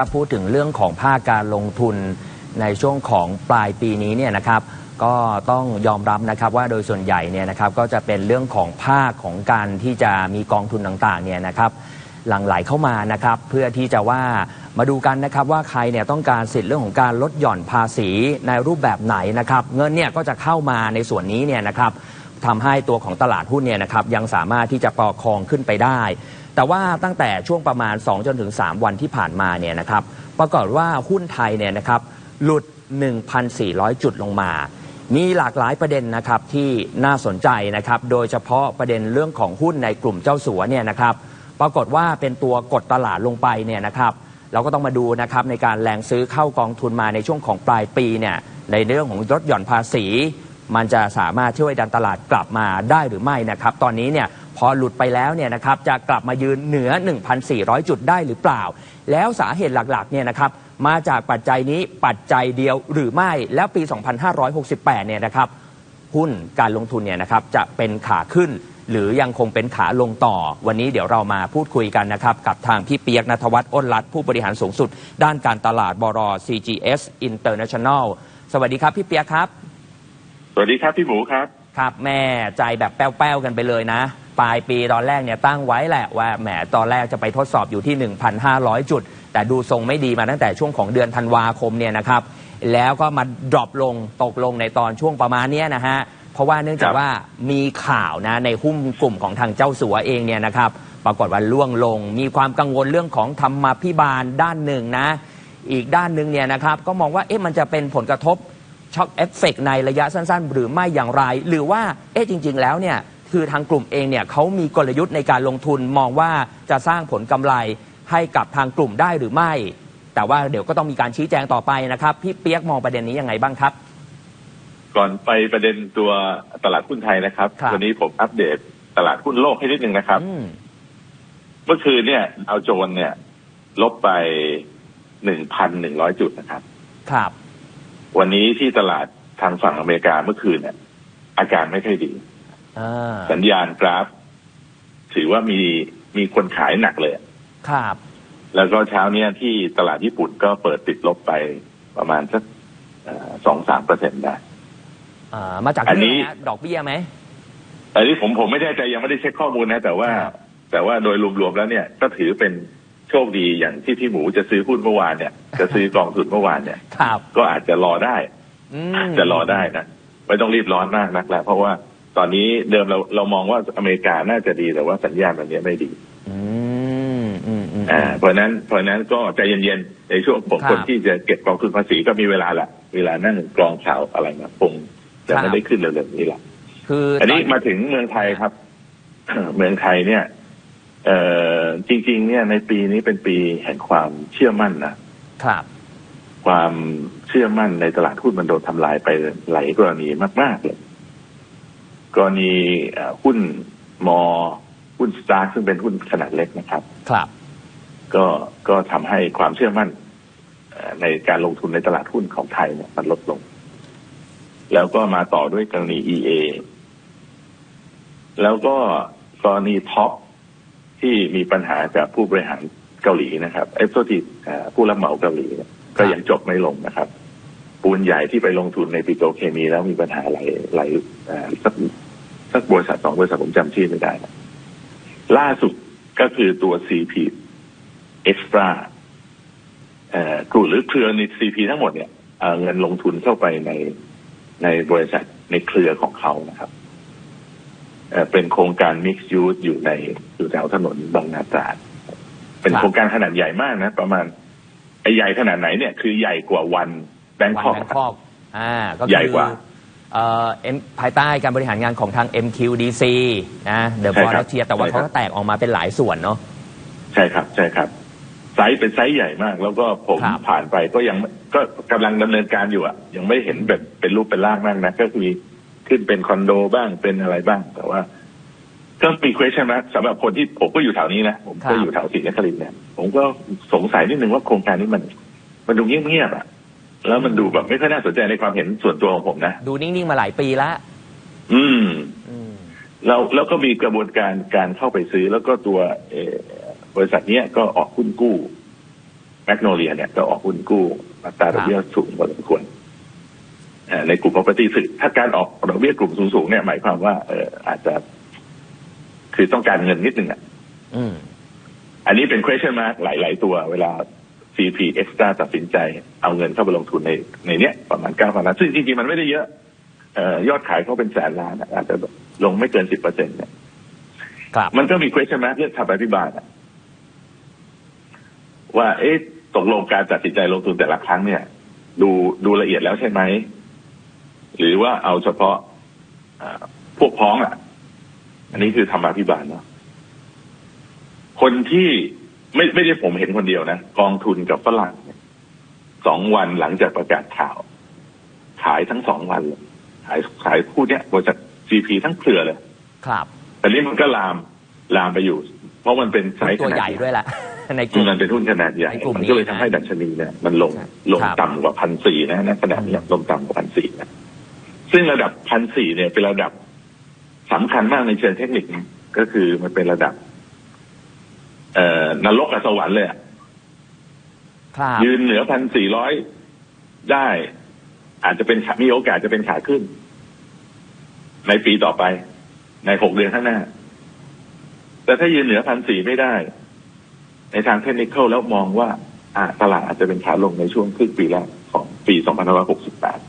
ถ้าพูดถึงเรื่องของภาคการลงทุนในช่วงของปลายปีนี้เนี่ยนะครับก็ต้องยอมรับนะครับว่าโดยส่วนใหญ่เนี่ยนะครับก็จะเป็นเรื่องของภาคของการที่จะมีกองทุนต่างๆเนี่ยนะครับหลั่งไหลเข้ามานะครับเพื่อที่จะว่ามาดูกันนะครับว่าใครเนี่ยต้องการสิทธิ์เรื่องของการลดหย่อนภาษีในรูปแบบไหนนะครับเงินเนี่ยก็จะเข้ามาในส่วนนี้เนี่ยนะครับ ทำให้ตัวของตลาดหุ้นเนี่ยนะครับยังสามารถที่จะประคองขึ้นไปได้ แต่ว่าตั้งแต่ช่วงประมาณ 2 จนถึง 3 วันที่ผ่านมาเนี่ยนะครับปรากฏว่าหุ้นไทยเนี่ยนะครับหลุด 1,400 จุดลงมา มีหลากหลายประเด็นนะครับที่น่าสนใจนะครับโดยเฉพาะประเด็นเรื่องของหุ้นในกลุ่มเจ้าสัวเนี่ยนะครับปรากฏว่าเป็นตัวกดตลาดลงไปเนี่ยนะครับเราก็ต้องมาดูนะครับในการแรงซื้อเข้ากองทุนมาในช่วงของปลายปีเนี่ยในเรื่องของลดหย่อนภาษี มันจะสามารถช่วยดันตลาดกลับมาได้หรือไม่นะครับ ตอนนี้เนี่ยพอหลุดไปแล้วเนี่ยนะครับจะกลับมายืนเหนือ 1,400 จุดได้หรือเปล่า แล้วสาเหตุหลักๆเนี่ยนะครับมาจากปัจจัยนี้ปัจจัยเดียวหรือไม่แล้วปี 2568 เนี่ยนะครับหุ้นการลงทุนเนี่ยนะครับจะเป็นขาขึ้น หรือยังคงเป็นขาลงต่อ วันนี้เดี๋ยวเรามาพูดคุยกันนะครับ กับทางพี่เปียกนทวัฒน์อ้นรัตผู้บริหารสูงสุด ด้านการตลาดบร CGS International สวัสดีครับ พี่เปียกครับ วัสดีครับพี่หมูครับ ครับแม่ใจแบบแป้วๆกันไปเลยนะ ปลายปีตอนแรกเนี่ยตั้งไว้แหละว่าแหมตอนแรกจะไปทดสอบอยู่ที่ 1,500 จุด แต่ดูทรงไม่ดีมาตั้งแต่ช่วงของเดือนธันวาคมเนี่ยนะครับ แล้วก็มาดรอปลงตกลงในตอนช่วงประมาณเนี้ยนะฮะเพราะว่าเนื่องจากครับว่ามีข่าวนะในหุ้นกลุ่มของทางเจ้าสัวเองเนี่ยนะครับปรากฏว่าล่วงลง มีความกังวลเรื่องของธรรมาภิบาลด้านหนึ่งนะ อีกด้านหนึ่งเนี่ยนะครับก็มองว่าเอ๊ะมันจะเป็นผลกระทบ ช็อคเอฟเฟกในระยะสั้น ๆ หรือไม่อย่างไร หรือว่าเอ๊ะจริง ๆ แล้วเนี่ยคือทางกลุ่มเองเนี่ยเขามีกลยุทธ์ในการลงทุนมองว่าจะสร้างผลกำไรให้กับทางกลุ่มได้หรือไม่ แต่ว่าเดี๋ยวก็ต้องมีการชี้แจงต่อไปนะครับ พี่เปียกมองประเด็นนี้ยังไงบ้างครับ ก่อนไปประเด็นตัวตลาดหุ้นไทยนะครับครับวันนี้ผมอัปเดตตลาดหุ้นโลกให้นิดนึงนะครับอืมเมื่อคืนเนี่ยดาวโจนส์เนี่ย ลบไปหนึ่งพันหนึ่งร้อยจุดนะครับ ครับ วันนี้ที่ตลาดทางฝั่งอเมริกาเมื่อคืนเนี่ยอาการไม่ค่อยดีอ่าสัญญาณกราฟ ถือว่ามีมีคนขายหนักเลยครับ แล้วก็เช้าเนี้ยที่ตลาดญี่ปุ่นก็เปิดติดลบไปประมาณสักสองสามเปอร์เซ็นได้อ่ามาจากอันเรื่นี้องอะไรฮะดอกเบี้ยไหมอันนี้ผมผมไม่แน่ใจยังไม่ได้เช็คข้อมูลนะ แต่ว่าครับแต่ว่าโดยรวมๆแล้วเนี่ย ก็ถือเป็น โชคดีอย่างที่พี่หมูจะซื้อหุ้นเมื่อวานเนี่ย จะซื้อกองทุนเมื่อวานเนี่ย ครับก็อาจจะรอได้อืมอาจจะรอได้นะไม่ต้องรีบร้อนมากนักแล้วเพราะว่าตอนนี้เดิมเราเรามองว่าอเมริกาน่าจะดีแต่ว่าสัญญาณแบบนี้ไม่ดีอืมอืมอืมอ่าเพราะฉะนั้นเพราะฉะนั้นก็ใจเย็นๆในช่วงผมครับคนที่จะเก็บกองทุนภาษีก็มีเวลาแหละเวลานั่งกรองข่าวอะไรมาคงจะไม่ได้ขึ้นเร็วๆนี้แหละคืออัอันนี้มาถึงเมืองไทยครับ เมืองไทยเนี่ย เอ่อจริง ๆ เนี่ยในปีนี้เป็นปีแห่งความเชื่อมั่นนะครับ ความเชื่อมั่นในตลาดหุ้นมันโดนทำลายไปหลายกรณีมากๆเลยกรณีเอ่อหุ้นมอหุ้นสตาร์ซึ่งเป็นหุ้นขนาดเล็กนะครับ ครับ ก็ก็ทำให้ความเชื่อมั่นเอ่อในการลงทุนในตลาดหุ้นของไทยเนี่ยมันลดลง แล้วก็มาต่อด้วยกรณี EA แล้วก็กรณีท็อป ที่มีปัญหากับผู้บริหารเกาหลีนะครับเอฟโซทีผู้รับเหมาเกาหลีก็ยังจบไม่ลงนะครับ ปูนใหญ่ที่ไปลงทุนในปิโตรเคมีแล้วมีปัญหาหลายหลายสักสักบริษัทสองบริษัทผมจำชื่อไม่ได้นะล่าสุดก็คือตัว CP เอ็กซ์ตร้ากลุ่มหรือเครือในซีพีทั้งหมดเนี่ยเงินลงทุนเข้าไปในในบริษัทในเครือของเขานะครับ เอ่อเป็นโครงการ Mixed Use อยู่ในอยู่แถวถนนบางนาตราดเป็นครับโครงการขนาดใหญ่มากนะ ประมาณไอ้ใหญ่ขนาดไหนเนี่ยคือใหญ่กว่าวันแบงวันคอกแบงคอกอ่าก็คือใหญ่กว่าเอ่อ M- ภายใต้การบริหารงานของทาง MQDC นะเดอะใช่บอลครับเทียแต่ว่าใช่ครับเขาก็แตกออกมาเป็นหลายส่วนเนาะใช่ครับ ใช่ครับไซส์เป็นไซส์ใหญ่มาก แล้วก็ผมครับผ่านไปก็ยังก็กำลังดำเนินการอยู่อะ ยังไม่เห็นแบบเป็นรูปเป็นร่างมากนะก็คือ ขึ้นเป็นคอนโดบ้างเป็นอะไรบ้าง แต่ว่าก็มี question นะสำหรับคนที่ผมก็อยู่แถวนี้นะ ผมก็อยู่แถวศรีนครินทร์เนี่ย ผมก็สงสัยนิดนึงว่าโครงการนี้มัน มันดูเงียบๆอะ แล้วมันดูแบบไม่ค่อยน่าสนใจในความเห็นส่วนตัวของผมนะ ดูนิ่ง ๆ มาหลายปีแล้วอืมอืมแล้วแล้วก็มีกระบวนการการเข้าไปซื้อแล้วก็ตัวเอ่อบริษัทเนี้ยก็ออกหุ้นกู้แมกโนเลียเนี่ยก็ออกหุ้นกู้อัตราดอกเบี้ยสูงพอสมควรเอ่อ ในกลุ่ม property ซึ่งถ้าการออกดอกเบี้ยกลุ่มสูงๆเนี่ยหมายความว่าเอออาจจะ คือต้องการเงินนิดนึงอะอืมอันนี้เป็น question mark หลาย ๆ ตัว เวลา CP Extra ตัดสินใจเอาเงินเข้าไปลงทุนในในเนี้ยประมาณเก้าพันล้านซึ่งจริงๆ มันไม่ได้เยอะเอ่อยอดขายเขาเป็นแสนล้านอะอาจจะลงไม่เกินสิบเปอร์เซ็นต์เนี่ยครับมันก็มี question mark เรื่องธรรมาภิบาลอะว่าเอ๊ะตกลงการตัดสินใจลงทุนแต่ละครั้งเนี่ย ดูดูละเอียดแล้วใช่ไหม หรือว่าเอาเฉพาะอ่าพวกพ้องอะ อันนี้คือธรรมาภิบาลเนาะคนที่ไม่ไม่ได้ผมเห็นคนเดียวนะกองทุนกับฝรั่งเนี่ยสองวันหลังจากประกาศข่าว ขายทั้งสองวันเลยขายขายพูดเนี้ยบริษัท GP ทั้งเครือเลย ครับแต่นี้มันก็ลามลามไปอยู่ เพราะมันเป็นไซส์ตัวขนาใหญ่ดด้วยแหละในกลุ่มมันเป็นหุ้นขนาดใหญ่ในกลุ่มมันนี้ก็เลยทำนะให้ดัชนีเนี่ยมันลงครับลงครับต่ำกว่าพันสี่นะณขณะนี้ลงต่ำกว่าพันสี่นะ ซึ่งระดับพันสี่เนี่ยเป็นระดับสำคัญมากในเชิงเทคนิคนะก็คือมันเป็นระดับ เอ่อนรกกับสวรรค์เลยอะครับยืนเหนือพันสี่ร้อยได้ อาจจะเป็นขามีโอกาสจะเป็นขาขึ้น ในปีต่อไป ในหกเดือนข้างหน้า แต่ถ้ายืนเหนือพันสี่ไม่ได้ ในทางเทคนิคแล้วมองว่า อ่าตลาดอาจจะเป็นขาลงในช่วงครึ่งปีแรกของปี 2568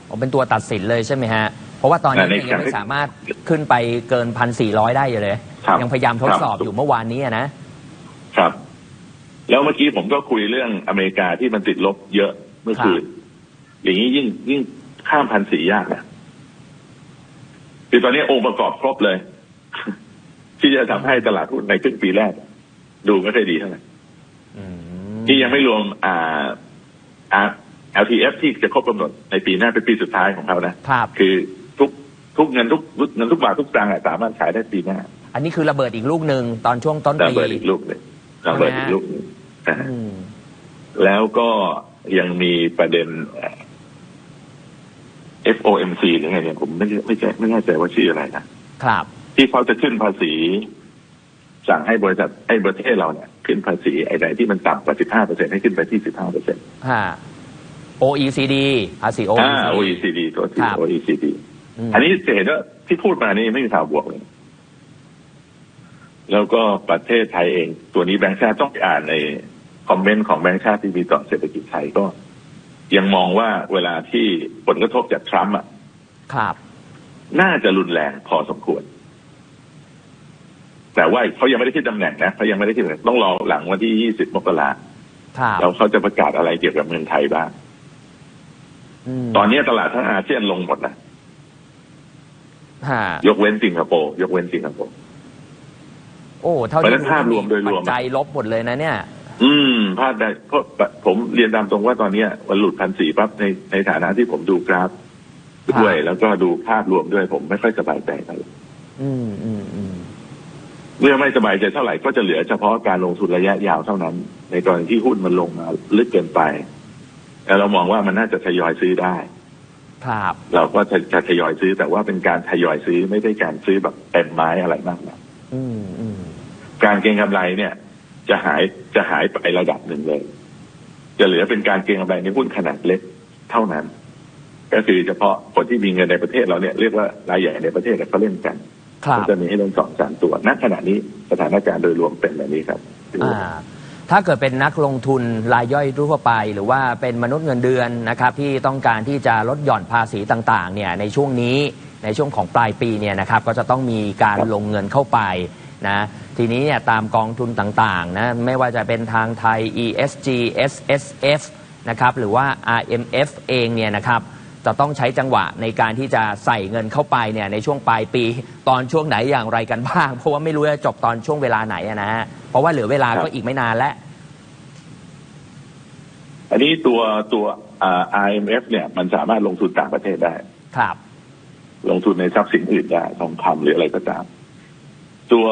ผมเป็นตัวตัดสินเลยใช่ไหมฮะ เพราะว่าตอนนี้ในเนี่ยยังการไม่สามารถขึ้นไปเกินพันสี่ร้อยได้อยู่เลย ครับยังพยายามทดสอบครับอยู่เมื่อวานนี้อะนะ ครับ แล้วเมื่อกี้ผมก็คุยเรื่องอเมริกาที่มันติดลบเยอะเมื่อคืนอย่างนี้ยิ่งยิ่งข้ามพันสี่ยากนะคือตอนนี้องค์ประกอบครบเลย ที่จะทำให้ตลาดหุ้นในครึ่งปีแรก ดูไม่ค่อยดีเท่าไหร่ อืมที่ยังไม่รวมอ่าอ่า LTF ที่จะครบกำหนดในปีหน้าเป็นปีสุดท้ายของเขานะครับ คือทุกทุกเงินทุกเงินทุกบาททุกสตางค์อะสามารถขายได้ปีหน้าอันนี้คือระเบิดอีกลูกหนึ่งตอนช่วงต้นระปี เบิดอีกลูกหนึ่งระเบิดอีกลูกหนึ่งนะฮะอืม แล้วก็ยังมีประเด็นเอ่อ FOMC หรือไงเนี่ยผมไม่ไม่ใช่ไม่แน่ใจว่าชื่ออะไรนะ ครับ ที่เขาจะขึ้นภาษี สั่งให้บริษัทให้ประเทศเราเนี่ย ขึ้นภาษีไอ้ไหนที่มันต่ำกว่า 15 เปอร์เซ็นให้ขึ้นไปที่ 15 เปอร์เซ็นต์ฮะ OECD ภาษีอ่า OECD OECD ตัวที่ ครับ OECD มอันนี้จะเห็นว่าที่พูดมานี่ไม่มีทางบวกเลย แล้วก็ประเทศไทยเอง ตัวนี้แบงค์ชาติต้องไปอ่านในคอมเมนต์ของแบงค์ชาติที่มีต่อเศรษฐกิจไทยก็ ยังมองว่าเวลาที่ผลกระทบจากทรัมป์อะ ครับ น่าจะรุนแรงพอสมควร แต่ว่าเขายังไม่ได้ขึ้นตำแหน่งนะเขายังไม่ได้ขึ้นตำแหน่งต้องรอหลังวันที่ 20 มกราครับ แล้วเขาจะประกาศอะไรเกี่ยวกับเมืองไทยบ้างม ตอนนี้ตลาดทั้งอาเซียนลงหมดนะฮะยกเว้นสิงคโปร์ยกเว้นสิงคโปร์โอ้เท่าเพราะที่ฉะนั้นภาพรวมโดยรวมปัจจัยลบหมดเลยนะเนี่ย อืมพลาดได้เพราะผมเรียนตามตรงว่าตอนเนี้ยวันหลุดพันสี่ปั๊บในในฐานะที่ผมดูกราฟด้วยครับแล้วก็ดูภาพรวมด้วย ผมไม่ค่อยสบายใจเท่าไหร่อืมอืมอืมเมื่อไม่สบายใจเท่าไหร่ก็จะเหลือเฉพาะการลงทุนระยะยาวเท่านั้น ในกรณีที่หุ้นมันลงมาลึกเกินไป แล้วเรามองว่ามันน่าจะทยอยซื้อได้ ครับเราก็จะจะทยอยซื้อแต่ว่าเป็นการทยอยซื้อไม่ได้การซื้อแบบเต็มไม้อะไรมากนะอืมอืมการเก็งกำไรเนี่ย จะหายจะหายไประดับหนึ่งเลย จะเหลือเป็นการเก็งกำไรในหุ้นขนาดเล็กเท่านั้น ก็คือเฉพาะคนที่มีเงินในประเทศเราเนี่ยเรียกว่ารายใหญ่ในประเทศเนี่ยเขาเล่นกันครับก็จะมีให้เล่นสองสามตัวณขณะนี้สถานการณ์โดยรวมเป็นแบบนี้ครับอ่า ถ้าเกิดเป็นนักลงทุนรายย่อยทั่วไป หรือว่าเป็นมนุษย์เงินเดือนนะครับที่ต้องการที่จะลดหย่อนภาษีต่างๆเนี่ยในช่วงนี้ในช่วงของปลายปีเนี่ยนะครับก็จะต้องมีการลงเงินเข้าไปนะทีนี้เนี่ยตามกองทุนต่างๆนะไม่ว่าจะเป็นทางไทย ESG SSF นะครับหรือว่า RMF เองเนี่ยนะครับ จะต้องใช้จังหวะในการที่จะใส่เงินเข้าไปเนี่ยในช่วงปลายปีตอนช่วงไหนอย่างไรกันบ้าง เพราะว่าไม่รู้จะจบตอนช่วงเวลาไหนอะนะฮะเพราะว่าเหลือเวลาก็อีกไม่นานแล้ว อันนี้ตัวตัวอ่า IMF เนี่ย มันสามารถลงทุนต่างประเทศได้ ครับ ลงทุนในทรัพย์สินอื่นได้ทองคำหรืออะไรก็ตาม ตัว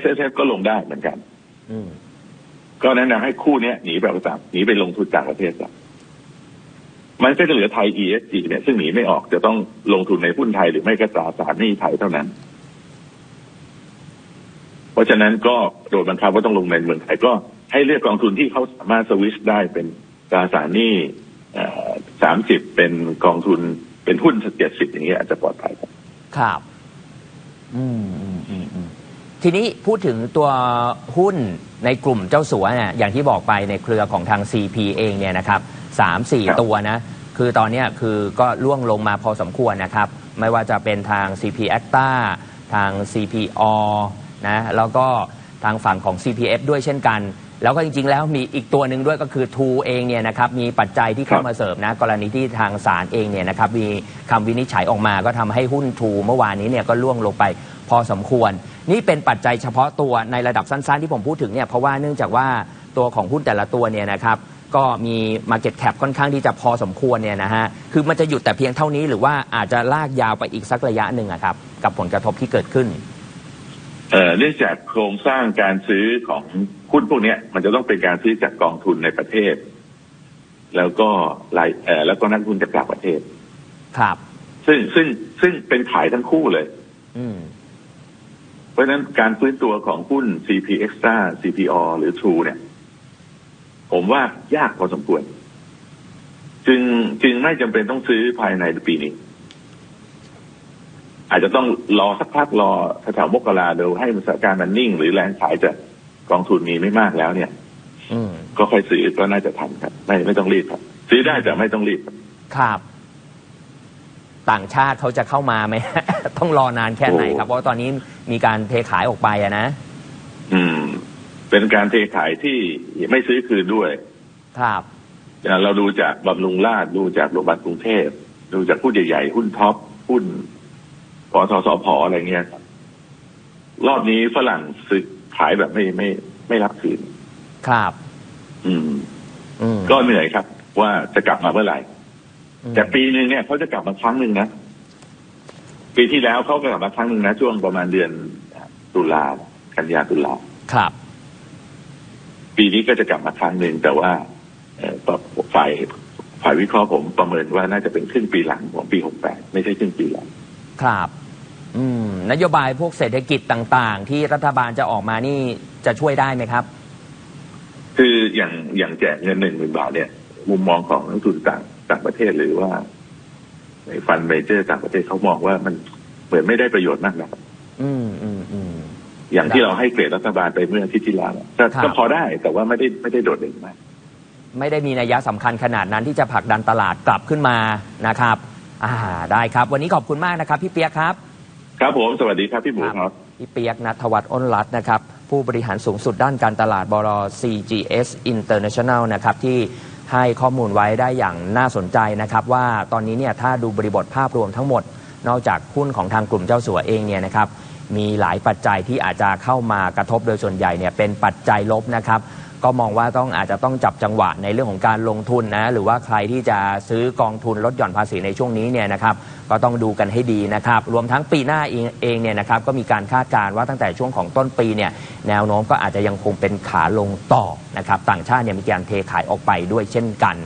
S S F ก็ลงได้เหมือนกันอืมก็แนะนำให้คู่เนี้ยหนีไปประจำหนีไปลงทุนต่างประเทศก่อน มันก็จะเหลือไทย ESG เนี่ยซึ่งหนีไม่ออกจะต้องลงทุนในหุ้นไทยหรือไม่ก็ตราสารหนี้ไทยเท่านั้น เพราะฉะนั้นก็โดยบังคับว่าต้องลงในเมืองไทยก็ให้เลือกกองทุนที่เขาสามารถสวิชได้เป็นตราสารหนี้สามสิบเป็นกองทุนเป็นหุ้นเจ็ดสิบอย่างเงี้ยอาจจะปลอดภัยครับครับ อืมอืมอืมอืมทีนี้พูดถึงตัวหุ้นในกลุ่มเจ้าสัวเนี่ยอย่างที่บอกไปในเครือของทาง CP เองเนี่ยนะครับ สามสี่ครับตัวนะ คือตอนเนี้ยคือก็ล่วงลงมาพอสมควรนะครับ ไม่ว่าจะเป็นทาง CP Acta ทาง CPO นะแล้วก็ทางฝั่งของ CPF ด้วยเช่นกัน แล้วก็จริง ๆ แล้วมีอีกตัวหนึ่งด้วยก็คือทูเองเนี่ยนะครับมีปัจจัยที่เข้าครับมาเสริมนะกรณีที่ทางศาลเองเนี่ยนะครับมีคำวินิจฉัยออกมาก็ทำให้หุ้นทูเมื่อวานนี้เนี่ยก็ล่วงลงไปพอสมควร นี่เป็นปัจจัยเฉพาะตัวในระดับสั้น ๆ ที่ผมพูดถึงเนี่ยเพราะว่าเนื่องจากว่าตัวของหุ้นแต่ละตัวเนี่ยนะครับ ก็มี Market Cap ค่อนข้างที่จะพอสมควรเนี่ยนะฮะคือมันจะหยุดแต่เพียงเท่านี้หรือว่าอาจจะลากยาวไปอีกสักระยะหนึ่งอะครับ กับผลกระทบที่เกิดขึ้นเอ่อเนื่องจากโครงสร้างการซื้อของหุ้นพวกเนี้ยมันจะต้องเป็นการซื้อจากกองทุนในประเทศ แล้วก็รายเอ่อแล้วก็นักทุนจากต่างประเทศ ครับ ซึ่งซึ่งซึ่งเป็นขายทั้งคู่เลย อืมเพราะฉะนั้นการฟื้นตัวของหุ้น CP Extra CPO หรือ True เนี่ย ผมว่ายากพอสมควร จึงจึงไม่จำเป็นต้องซื้อภายในปีนี้ อาจจะต้องรอสักพักรอแถวๆมกราดูให้สถานการณ์มันนิ่ง หรือแรงขายจากกองทุนมีไม่มากแล้วเนี่ยอืมก็ค่อยซื้อก็น่าจะทันครับ ไม่ไม่ต้องรีบครับ ซื้อได้แต่ไม่ต้องรีบครับครับต่างชาติเขาจะเข้ามาไหมต้องรอนานแค่ไหนครับ เพราะว่าตอนนี้มีการเทขายออกไปอะนะอืม เป็นการเทขายที่ไม่ซื้อคืนด้วย ครับ เราดูจากบำรุงราชดูจากโรงพยาบาลกรุงเทพดูจากหุ้นใหญ่ๆหุ้นท็อปหุ้นปทสพอะไรเงี้ยครับรอบนี้ฝรั่งซื้อขายแบบไม่ไม่ไม่รับคืน ครับ อืมอืมก็เหนื่อยครับ ว่าจะกลับมาเมื่อไหร่อืมแต่ปีหนึ่งเนี่ยเขาจะกลับมาครั้งหนึ่งนะ ปีที่แล้วเขาก็กลับมาครั้งหนึ่งนะ ช่วงประมาณเดือนตุลากันยาตุลาครับ ปีนี้ก็จะกลับมาครั้งหนึ่งแต่ว่าเอ่อฝ่ายฝ่ายวิเคราะห์ผมประเมินว่าน่าจะเป็นครึ่งปีหลังของปีหกแปดไม่ใช่ครึ่งปีหลัง ครับ อืม นโยบายพวกเศรษฐกิจต่างๆ ที่รัฐบาลจะออกมานี่จะช่วยได้ไหมครับ คืออย่างอย่างแจกเงินหนึ่งหมื่นบาทเนี่ย มุมมองของนักทุนต่างต่างประเทศหรือว่าในฟันเมเจอร์ต่างประเทศเขามองว่ามันเหมือนไม่ได้ประโยชน์มากนะอืมอืมอืม อย่างที่เราให้เกรดรัฐบาลไปเมื่ออาทิตย์ที่แล้วก็ครับก็พอได้แต่ว่าไม่ได้ไม่ได้โดดเด่นมากไม่ได้มีนัยสำคัญขนาดนั้นที่จะผลักดันตลาดกลับขึ้นมานะครับอ่าได้ครับ วันนี้ขอบคุณมากนะครับ พี่เปียกครับ ครับผมสวัสดีครับพี่หมูครับพี่เปียกนัทวัฒน์อ้นรัตน์นะครับ ผู้บริหารสูงสุดด้านการตลาดบร CGS International นะครับที่ให้ข้อมูลไว้ได้อย่างน่าสนใจนะครับว่าตอนนี้เนี่ยถ้าดูบริบทภาพรวมทั้งหมด นอกจากหุ้นของทางกลุ่มเจ้าสัวเองเนี่ยนะครับ มีหลายปัจจัยที่อาจจะเข้ามากระทบโดยส่วนใหญ่เนี่ยเป็นปัจจัยลบนะครับ ก็มองว่าต้องอาจจะต้องจับจังหวะในเรื่องของการลงทุนนะหรือว่าใครที่จะซื้อกองทุนลดหย่อนภาษีในช่วงนี้เนี่ยนะครับก็ต้องดูกันให้ดีนะครับ รวมทั้งปีหน้าเองเองเนี่ยนะครับก็มีการคาดการณ์ว่าตั้งแต่ช่วงของต้นปีเนี่ยแนวโน้มก็อาจจะยังคงเป็นขาลงต่อนะครับต่างชาติเนี่ยมีการเทขายออกไปด้วยเช่นกัน